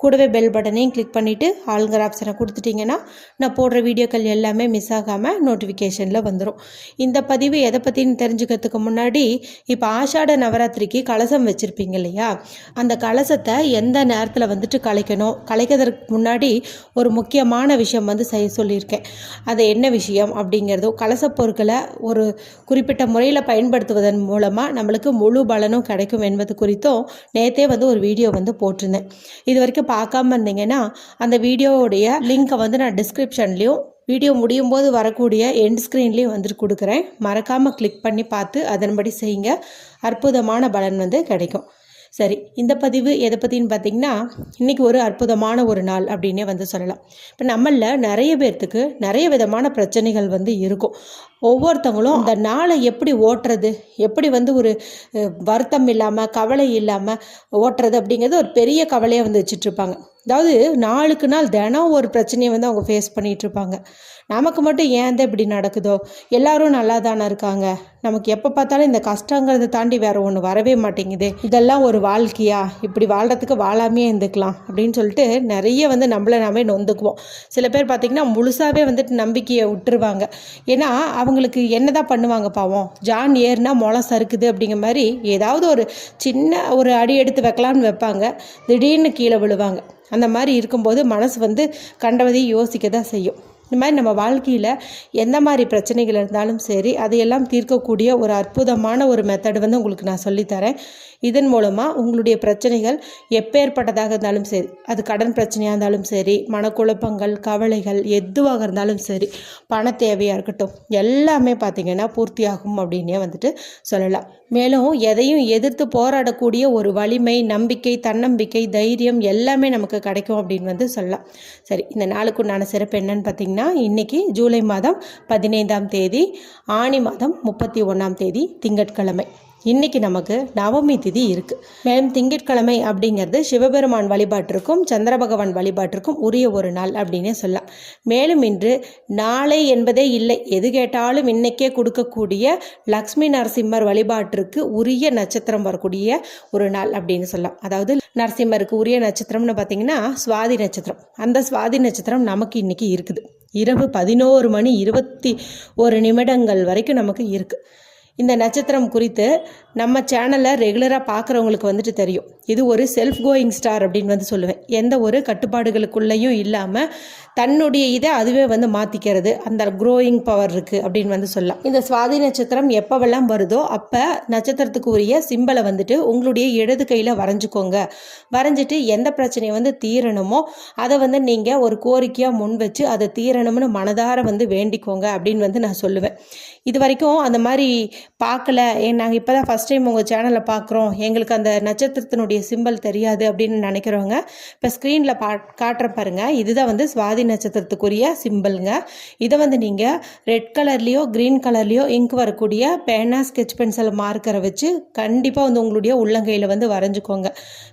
கூடவே பெல் பட்டனையும் கிளிக் பண்ணிவிட்டு ஆளுங்கிற ஆப்ஷனை கொடுத்துட்டிங்கன்னா நான் போடுற வீடியோக்கள் எல்லாமே மிஸ் ஆகாமல் நோட்டிஃபிகேஷனில் வந்துடும் இந்த பதிவு எதை பற்றின்னு தெரிஞ்சுக்கிறதுக்கு முன்னாடி இப்போ ஆஷாட நவராத்திரிக்கு கலசம் வச்சுருப்பீங்க இல்லையா? அந்த கலசத்தை எந்த நேரத்தில் வந்துட்டு கலைக்கணும்? கலைக்கிறதுக்கு முன்னாடி ஒரு முக்கியமான விஷயம் வந்து செய்ய சொல்லியிருக்கேன். அது என்ன விஷயம் அப்படிங்கிறதோ கலச பொருட்களை ஒரு குறிப்பிட்ட முறையில் பயன்படுத்துவதன் மூலமாக நம்மளுக்கு முழு பலனும் கிடைக்கும் என்பது குறித்தும் நேற்றே வந்து ஒரு வீடியோ வந்து போட்டிருந்தேன். இது வரைக்கும் பார்க்காம இருந்தீங்கன்னா அந்த வீடியோவுடைய லிங்க்கை வந்து நான் டிஸ்கிரிப்ஷன்லேயும் வீடியோ முடியும் போது வரக்கூடிய எண்ட் ஸ்க்ரீன்லேயும் வந்துட்டு கொடுக்குறேன். மறக்காமல் கிளிக் பண்ணி பார்த்து அதன்படி செய்யுங்க. அற்புதமான பலன் வந்து கிடைக்கும். சரி இந்த பதிவு எதை பற்றின்னு பார்த்தீங்கன்னா இன்றைக்கி ஒரு அற்புதமான ஒரு நாள் அப்படின்னே வந்து சொல்லலாம். இப்போ நம்மளில் நிறைய பேர்த்துக்கு நிறைய விதமான பிரச்சனைகள் வந்து இருக்கும். ஒவ்வொருத்தவங்களும் அந்த நாளை எப்படி ஓட்டுறது? எப்படி வந்து ஒரு வருத்தம் இல்லாமல் கவலை இல்லாமல் ஓட்டுறது அப்படிங்கிறது ஒரு பெரிய கவலையாக வந்து வச்சுட்ருப்பாங்க அதாவது நாளுக்கு நாள் தினம் ஒரு பிரச்சனையை வந்து அவங்க ஃபேஸ் பண்ணிகிட்ருப்பாங்க நமக்கு மட்டும் ஏன் தான் இப்படி நடக்குதோ? எல்லாரும் நல்லா தானே இருக்காங்க. நமக்கு எப்போ பார்த்தாலும் இந்த கஷ்டங்கிறத தாண்டி வேறு ஒன்று வரவே மாட்டேங்குது. இதெல்லாம் ஒரு வாழ்க்கையா? இப்படி வாழ்கிறதுக்கு வாழாமே இருந்துக்கலாம் அப்படின்னு சொல்லிட்டு நிறைய வந்து நம்மளை நாமே நொந்துக்குவோம். சில பேர் பார்த்திங்கன்னா முழுசாகவே வந்துட்டு நம்பிக்கையை விட்டுருவாங்க. ஏன்னா அவங்களுக்கு என்ன தான் பண்ணுவாங்க பாவம்? ஜான் ஏறுனா முளம் சறுக்குது அப்படிங்கிற மாதிரி ஏதாவது ஒரு சின்ன ஒரு அடி எடுத்து வைக்கலான்னு வைப்பாங்க. திடீர்னு கீழே விழுவாங்க. அந்த மாதிரி இருக்கும்போது மனசு வந்து கண்டவதையும் யோசிக்க தான் செய்யும். இந்த மாதிரி நம்ம வாழ்க்கையில் எந்த மாதிரி பிரச்சனைகள் இருந்தாலும் சரி அதையெல்லாம் தீர்க்கக்கூடிய ஒரு அற்புதமான ஒரு மெத்தடு வந்து உங்களுக்கு நான் சொல்லித்தரேன். இதன் மூலமாக உங்களுடைய பிரச்சனைகள் எப்பேற்பட்டதாக இருந்தாலும் சரி அது கடன் பிரச்சனையாக இருந்தாலும் சரி மனக்குழப்பங்கள் கவலைகள் எதுவாக இருந்தாலும் சரி பண தேவையாக இருக்கட்டும் எல்லாமே பார்த்திங்கன்னா பூர்த்தியாகும் அப்படின்னே வந்துட்டு சொல்லலாம். மேலும் எதையும் எதிர்த்து போராடக்கூடிய ஒரு வலிமை நம்பிக்கை தன்னம்பிக்கை தைரியம் எல்லாமே நமக்கு கிடைக்கும் அப்படின்னு வந்து சொல்லலாம். சரி இந்த நாளுக்குண்டான சிறப்பு என்னன்னு பார்த்தீங்கன்னா இன்னைக்கு ஜூலை மாதம் பதினைந்தாம் தேதி ஆணி மாதம் முப்பத்தி ஒன்றாம் தேதி திங்கட்கிழமை. இன்னைக்கு நமக்கு நவமி திதி இருக்குது மேலும் திங்கட்கிழமை அப்படிங்கிறது சிவபெருமான் வழிபாட்டிற்கும் சந்திர பகவான் வழிபாட்டிற்கும் உரிய ஒரு நாள் அப்படின்னே சொல்லலாம். மேலும் இன்று நாளை என்பதே இல்லை. எது கேட்டாலும் இன்னைக்கே கொடுக்கக்கூடிய லக்ஷ்மி நரசிம்மர் வழிபாட்டிற்கு உரிய நட்சத்திரம் வரக்கூடிய ஒரு நாள் அப்படின்னு சொல்லலாம். அதாவது நரசிம்மருக்கு உரிய நட்சத்திரம்னு பார்த்தீங்கன்னா சுவாதி நட்சத்திரம். அந்த சுவாதி நட்சத்திரம் நமக்கு இன்னைக்கு இருக்குது. இரவு பதினோரு மணி இருபத்தி ஒரு நிமிடங்கள் வரைக்கும் நமக்கு இருக்குது இந்த நட்சத்திரம் குறித்து நம்ம சேனலை ரெகுலராக பார்க்குறவங்களுக்கு வந்துட்டு தெரியும். இது ஒரு செல்ஃப் கோயிங் ஸ்டார் அப்படின்னு வந்து சொல்லுவேன். எந்த ஒரு கட்டுப்பாடுகளுக்குள்ளேயும் இல்லாமல் தன்னுடைய இதை அதுவே வந்து மாற்றிக்கிறது அந்த க்ரோயிங் பவர் இருக்குது அப்படின்னு வந்து சொல்லலாம். இந்த சுவாதி நட்சத்திரம் எப்போவெல்லாம் வருதோ அப்போ நட்சத்திரத்துக்கு உரிய சிம்பலை வந்துட்டு உங்களுடைய இடது கையில் வரைஞ்சிக்கோங்க. வரைஞ்சிட்டு எந்த பிரச்சனையை வந்து தீரணுமோ அதை வந்து நீங்கள் ஒரு கோரிக்கையாக முன் வச்சு அதை தீரணும்னு மனதார வந்து வேண்டிக்கோங்க அப்படின்னு வந்து நான் சொல்லுவேன். இது வரைக்கும் அந்த மாதிரி பார்க்கல. ஏன் நாங்கள் இப்போ தான் ஃபஸ்ட் டைம் உங்கள் சேனலை பார்க்குறோம். எங்களுக்கு அந்த நட்சத்திரத்தினுடைய சிம்பல் தெரியாது அப்படின்னு நினைக்கிறவங்க இப்போ ஸ்க்ரீனில் பா காட்டுற பாருங்கள் இதுதான் வந்து சுவாதி நட்சத்திரத்துக்குரிய சிம்பிள்ங்க இதை வந்து நீங்கள் ரெட் கலர்லேயோ க்ரீன் கலர்லேயோ இங்க் வரக்கூடிய பேனா ஸ்கெச் பென்சில் மார்க்கரை வச்சு கண்டிப்பாக வந்து உங்களுடைய உள்ளங்கையில் வந்து வரைஞ்சிக்கோங்க.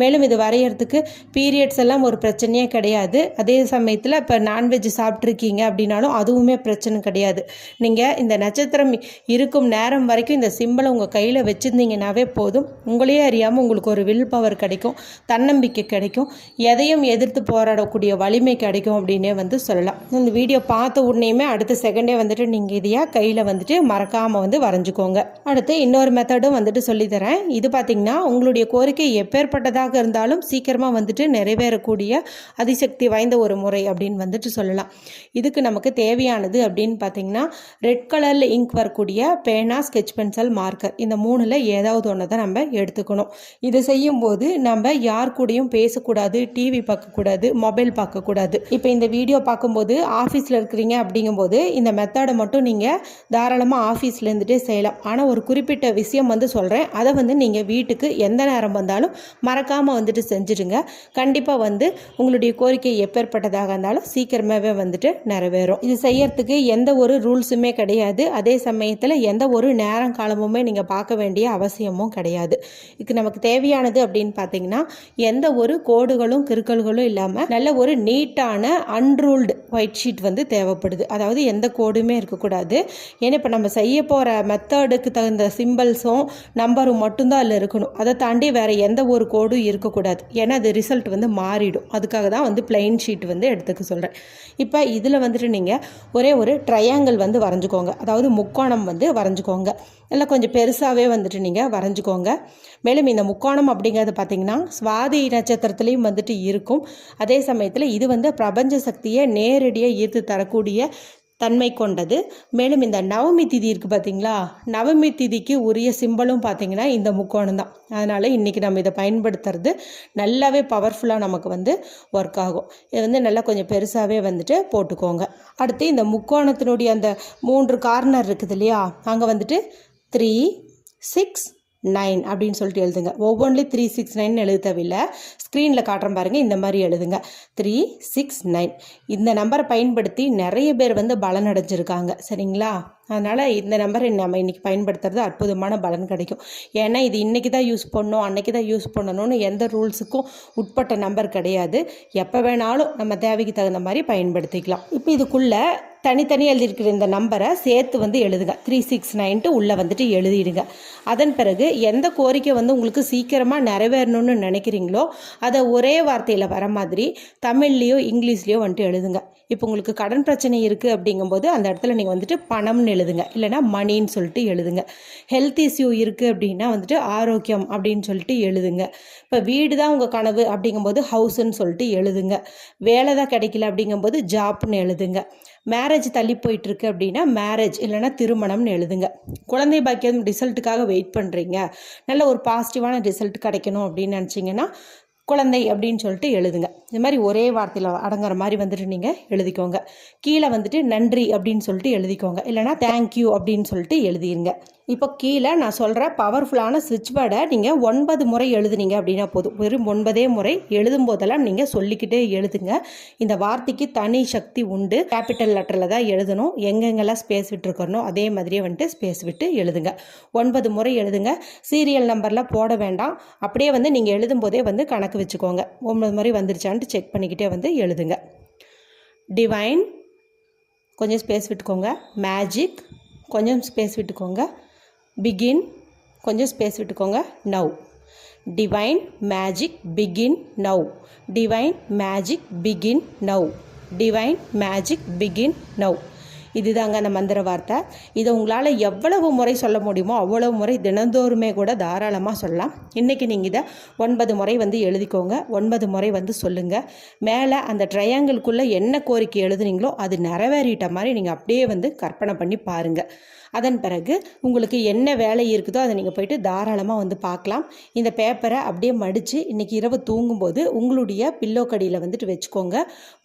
மேலும் இது வரைகிறதுக்கு பீரியட்ஸ் எல்லாம் ஒரு பிரச்சனையே கிடையாது. அதே சமயத்தில் இப்போ நான்வெஜ் சாப்பிட்ருக்கீங்க அப்படின்னாலும் அதுவுமே பிரச்சனை கிடையாது. நீங்கள் இந்த நட்சத்திரம் இருக்கும் நேரம் வரைக்கும் இந்த சிம்பிளை உங்கள் கையில் வச்சுருந்தீங்கன்னாவே போதும். உங்களையே அறியாமல் உங்களுக்கு ஒரு வில் பவர் கிடைக்கும் தன்னம்பிக்கை கிடைக்கும் எதையும் எதிர்த்து போராடக்கூடிய வலிமை கிடைக்கும் அப்படின்னே வந்து சொல்லலாம். இந்த வீடியோ பார்த்த உடனேயுமே அடுத்த செகண்டே வந்துட்டு நீங்கள் இதையா கையில் வந்துட்டு மறக்காமல் வந்து வரைஞ்சிக்கோங்க. அடுத்து இன்னொரு மெத்தடும் வந்துட்டு சொல்லித்தரேன். இது பார்த்திங்கன்னா உங்களுடைய கோரிக்கை எப்பேற்பட்டதாக இருந்தாலும் சீக்கிரமாக வந்துட்டு நிறைவேறக்கூடிய அதிசக்தி வாய்ந்த ஒரு முறை அப்படின்னு வந்துட்டு சொல்லலாம். இதுக்கு நமக்கு தேவையானது அப்படின்னு பார்த்தீங்கன்னா ரெட் கலரில் இங்க் வரக்கூடிய பேனா ஸ்கெச் பென்சில் மார்க்கர் இந்த மூணில் ஏதாவது ஒன்று தான் நம்ம எடுத்துக்கணும். இதை செய்யும்போது நம்ம யார் கூடயும் பேசக்கூடாது டிவி பார்க்கக்கூடாது மொபைல் பார்க்கக்கூடாது. இப்போ இந்த வீடியோ பார்க்கும்போது ஆஃபீஸில் இருக்கிறீங்க அப்படிங்கும்போது இந்த மெத்தடை மட்டும் நீங்கள் தாராளமாக ஆஃபீஸில் இருந்துகிட்டே செய்யலாம். ஆனால் ஒரு குறிப்பிட்ட விஷயம் வந்து சொல்கிறேன் அதை வந்து நீங்கள் வீட்டுக்கு எந்த நேரம் வந்தாலும் மறக்காமல் வந்துட்டு செஞ்சுடுங்க. கண்டிப்பாக வந்து உங்களுடைய கோரிக்கை எப்பேற்பட்டதாக இருந்தாலும் சீக்கிரமாகவே வந்துட்டு நிறைவேறும். இது செய்யறதுக்கு எந்த ஒரு ரூல்ஸுமே கிடையாது. அதே சமயத்தில் எந்த ஒரு நேரம் காலமுமே நீங்கள் பார்க்க வேண்டிய அவசியமும் கிடையாது. இதுக்கு நமக்கு தேவையானது அப்படி அப்படின்னு பார்த்தீங்கன்னா எந்த ஒரு கோடுகளும் கிறுக்கல்களும் இல்லாமல் நல்ல ஒரு நீட்டான அன்ரூல்டு ஒயிட் ஷீட் வந்து தேவைப்படுது. அதாவது எந்த கோடுமே இருக்கக்கூடாது. ஏன்னா இப்போ நம்ம செய்ய போகிற மெத்தடுக்கு தகுந்த சிம்பிள்ஸும் நம்பரும் மட்டும்தான் அதில் இருக்கணும். அதை தாண்டி வேறு எந்த ஒரு கோடும் இருக்கக்கூடாது. ஏன்னா அது ரிசல்ட் வந்து மாறிடும். அதுக்காக தான் வந்து பிளெயின் ஷீட் வந்து எடுத்துக்க சொல்கிறேன் இப்போ இதில் வந்துட்டு நீங்கள் ஒரே ஒரு ட்ரையாங்கிள் வந்து வரைஞ்சிக்கோங்க. அதாவது முக்கோணம் வந்து வரைஞ்சிக்கோங்க. இல்லை கொஞ்சம் பெருசாகவே வந்துட்டு நீங்கள் வரைஞ்சிக்கோங்க. மேலும் இந்த முக்கோணம் அப்படிங்கிறது பார்த்திங்கன்னா சுவாதி நட்சத்திரத்துலேயும் வந்துட்டு இருக்கும். அதே சமயத்தில் இது வந்து பிரபஞ்ச சக்தியை நேரடியாக ஈர்த்து தரக்கூடிய தன்மை கொண்டது. மேலும் இந்த நவமி திதி இருக்குது பார்த்தீங்களா நவமி திதிக்கு உரிய சிம்பலும் பார்த்தீங்கன்னா இந்த முக்கோணம் தான். அதனால் இன்றைக்கி நம்ம இதை பயன்படுத்துறது நல்லாவே பவர்ஃபுல்லாக நமக்கு வந்து ஒர்க் ஆகும். இது வந்து நல்லா கொஞ்சம் பெருசாகவே வந்துட்டு போட்டுக்கோங்க. அடுத்து இந்த முக்கோணத்தினுடைய அந்த மூன்று கார்னர் இருக்குது இல்லையா? அங்கே வந்துட்டு த்ரீ சிக்ஸ் நைன் அப்படின்னு சொல்லிட்டு எழுதுங்க. ஒவ்வொன்றிலையும் த்ரீ சிக்ஸ் நைன் எழுத தேவையில்லை. ஸ்க்ரீனில் காட்டுற பாருங்கள் இந்த மாதிரி எழுதுங்க. த்ரீ சிக்ஸ் நைன் இந்த நம்பரை பயன்படுத்தி நிறைய பேர் வந்து பலன் அடைஞ்சிருக்காங்க சரிங்களா? அதனால் இந்த நம்பரை நம்ம இன்றைக்கி பயன்படுத்துறது அற்புதமான பலன் கிடைக்கும். ஏன்னா இது இன்றைக்கி தான் யூஸ் பண்ணணும் அன்றைக்கி தான் யூஸ் பண்ணணும்னு எந்த ரூல்ஸுக்கும் உட்பட்ட நம்பர் கிடையாது. எப்போ வேணாலும் நம்ம தேவைக்கு தகுந்த மாதிரி பயன்படுத்திக்கலாம். இப்போ இதுக்குள்ளே தனித்தனியாக எழுதியிருக்கிற இந்த நம்பரை சேர்த்து வந்து எழுதுங்க. த்ரீ சிக்ஸ் நைன்ட்டு உள்ளே வந்துட்டு எழுதிடுங்க. அதன் பிறகு எந்த கோரிக்கை வந்து உங்களுக்கு சீக்கிரமாக நிறைவேறணும்னு நினைக்கிறீங்களோ அதை ஒரே வார்த்தையில் வர மாதிரி தமிழ்லேயோ இங்கிலீஷ்லேயோ வந்துட்டு எழுதுங்க. இப்போ உங்களுக்கு கடன் பிரச்சனை இருக்குது அப்படிங்கும்போது அந்த இடத்துல நீங்கள் வந்துட்டு பணம்னு எழுதுங்க. இல்லைனா மணின்னு சொல்லிட்டு எழுதுங்க. ஹெல்த் இஷ்யூ இருக்குது அப்படின்னா வந்துட்டு ஆரோக்கியம் அப்படின்னு சொல்லிட்டு எழுதுங்க. இப்போ வீடு தான் உங்கள் கனவு அப்படிங்கும்போது ஹவுஸ்ன்னு சொல்லிட்டு எழுதுங்க. வேலை தான் கிடைக்கல அப்படிங்கும்போது ஜாப்னு எழுதுங்க. மேரேஜ் தள்ளி போயிட்டுருக்கு அப்படின்னா மேரேஜ் இல்லைனா திருமணம்னு எழுதுங்க. குழந்தை பாக்கியம் ரிசல்ட்டுக்காக வெயிட் பண்ணுறீங்க நல்ல ஒரு பாசிட்டிவான ரிசல்ட் கிடைக்கணும் அப்படின்னு நினச்சிங்கன்னா குழந்தை அப்படின்னு சொல்லிட்டு எழுதுங்க. இந்த மாதிரி ஒரே வார்த்தையில் அடங்குற மாதிரி வந்துட்டு நீங்கள் எழுதிக்கோங்க. கீழே வந்துட்டு நன்றி அப்படின்னு சொல்லிட்டு எழுதிக்கோங்க. இல்லைனா தேங்க்யூ அப்படின்னு சொல்லிட்டு எழுதிருங்க. இப்போ கீழே நான் சொல்கிற பவர்ஃபுல்லான ஸ்விட்ச் பேர்டை நீங்கள் ஒன்பது முறை எழுதுனீங்க அப்படின்னா போதும். வெறும் ஒன்பதே முறை எழுதும் போதெல்லாம் நீங்கள் சொல்லிக்கிட்டே எழுதுங்க. இந்த வார்த்தைக்கு தனி சக்தி உண்டு. கேபிட்டல் லெட்டரில் தான் எழுதணும். எங்கெங்கெல்லாம் ஸ்பேஸ் விட்டுருக்கணும் அதே மாதிரியே வந்துட்டு ஸ்பேஸ் விட்டு எழுதுங்க. ஒன்பது முறை எழுதுங்க. சீரியல் நம்பரில் போட வேண்டாம். அப்படியே வந்து நீங்கள் எழுதும்போதே வந்து கணக்கு வச்சுக்கோங்க. ஒன்பது முறை வந்துருச்சான்ட்டு செக் பண்ணிக்கிட்டே வந்து எழுதுங்க. டிவைன் கொஞ்சம் ஸ்பேஸ் விட்டுக்கோங்க. மேஜிக் கொஞ்சம் ஸ்பேஸ் விட்டுக்கோங்க. பிகின் கொஞ்சம் ஸ்பேஸ் விட்டுக்கோங்க. Now divine magic begin now divine magic begin now divine magic begin now இதுதாங்க அந்த மந்திர வார்த்தை. இதை உங்களால் எவ்வளவு முறை சொல்ல முடியுமோ அவ்வளவு முறை தினந்தோறுமே கூட தாராளமாக சொல்லலாம். இன்றைக்கி நீங்கள் இதை ஒன்பது முறை வந்து எழுதிக்கோங்க. ஒன்பது முறை வந்து சொல்லுங்கள் மேலே அந்த ட்ரையாங்கிள்குள்ளே என்ன கோரிக்கை எழுதுனீங்களோ அது நிறைவேறிட்ட மாதிரி நீங்கள் அப்படியே வந்து கற்பனை பண்ணி பாருங்கள் அதன் பிறகு உங்களுக்கு என்ன வேலை இருக்குதோ அதை நீங்கள் போயிட்டு தாராளமாக வந்து பார்க்கலாம். இந்த பேப்பரை அப்படியே மடித்து இன்றைக்கி இரவு தூங்கும்போது உங்களுடைய பில்லோ கடியில் வந்துட்டு வச்சுக்கோங்க.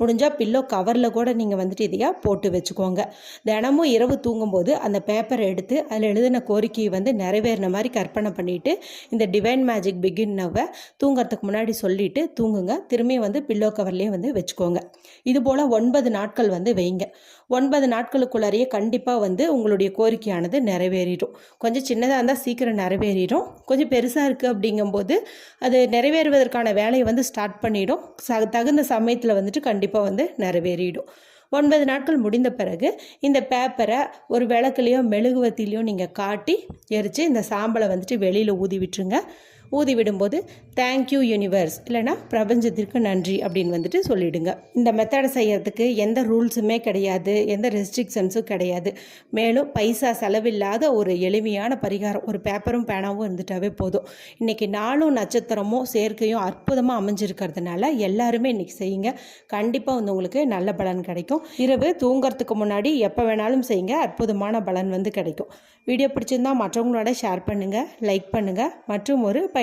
முடிஞ்சால் பில்லோ கவரில் கூட நீங்கள் வந்துட்டு இதையாக போட்டு வச்சுக்கோங்க. தினமும் இரவு தூங்கும்போது அந்த பேப்பரை எடுத்து அதில் எழுதின கோரிக்கையை வந்து நிறைவேறின மாதிரி கற்பனை பண்ணிவிட்டு இந்த டிவைன் மேஜிக் பிகின்னவை தூங்குறதுக்கு முன்னாடி சொல்லிவிட்டு தூங்குங்க. திரும்பி வந்து பில்லோ கவர்லேயே வந்து வச்சுக்கோங்க. இது போல் ஒன்பது நாட்கள் வந்து வைங்க. ஒன்பது நாட்களுக்குள்ளாரையே கண்டிப்பாக வந்து உங்களுடைய கோரிக்கையானது நிறைவேறிடும். கொஞ்சம் சின்னதாக இருந்தால் சீக்கிரம் நிறைவேறிடும். கொஞ்சம் பெருசாக இருக்குது அப்படிங்கும்போது அது நிறைவேறுவதற்கான வேலையை வந்து ஸ்டார்ட் பண்ணிடும். ச தகுந்த சமயத்தில் வந்துட்டு கண்டிப்பாக வந்து நிறைவேறிடும். ஒன்பது நாட்கள் முடிந்த பிறகு இந்த பேப்பரை ஒரு விளக்குலேயோ மெழுகுவத்திலையோ நீங்கள் காட்டி எரித்து இந்த சாம்பலை வந்துட்டு வெளியில் ஊதி விட்டுருங்க. ஊதி விடும்போது தேங்க்யூ யூனிவர்ஸ் இல்லைனா பிரபஞ்சத்திற்கு நன்றி அப்படின்னு வந்துட்டு சொல்லிவிடுங்க இந்த மெத்தடை செய்கிறதுக்கு எந்த ரூல்ஸுமே கிடையாது எந்த ரெஸ்ட்ரிக்ஷன்ஸும் கிடையாது. மேலும் பைசா செலவில்லாத ஒரு எளிமையான பரிகாரம். ஒரு பேப்பரும் பேனாவும் இருந்துட்டாவே போதும். இன்றைக்கி நாளும் நட்சத்திரமும் சேர்க்கையும் அற்புதமாக அமைஞ்சிருக்கிறதுனால எல்லாருமே இன்றைக்கி செய்யுங்க. கண்டிப்பாக வந்து உங்களுக்கு நல்ல பலன் கிடைக்கும். இரவு தூங்கிறதுக்கு முன்னாடி எப்போ வேணாலும் செய்யுங்க. அற்புதமான பலன் வந்து கிடைக்கும். வீடியோ பிடிச்சிருந்தால் மற்றவங்களோட ஷேர் பண்ணுங்கள் லைக் பண்ணுங்கள் மற்றும் ஒரு பை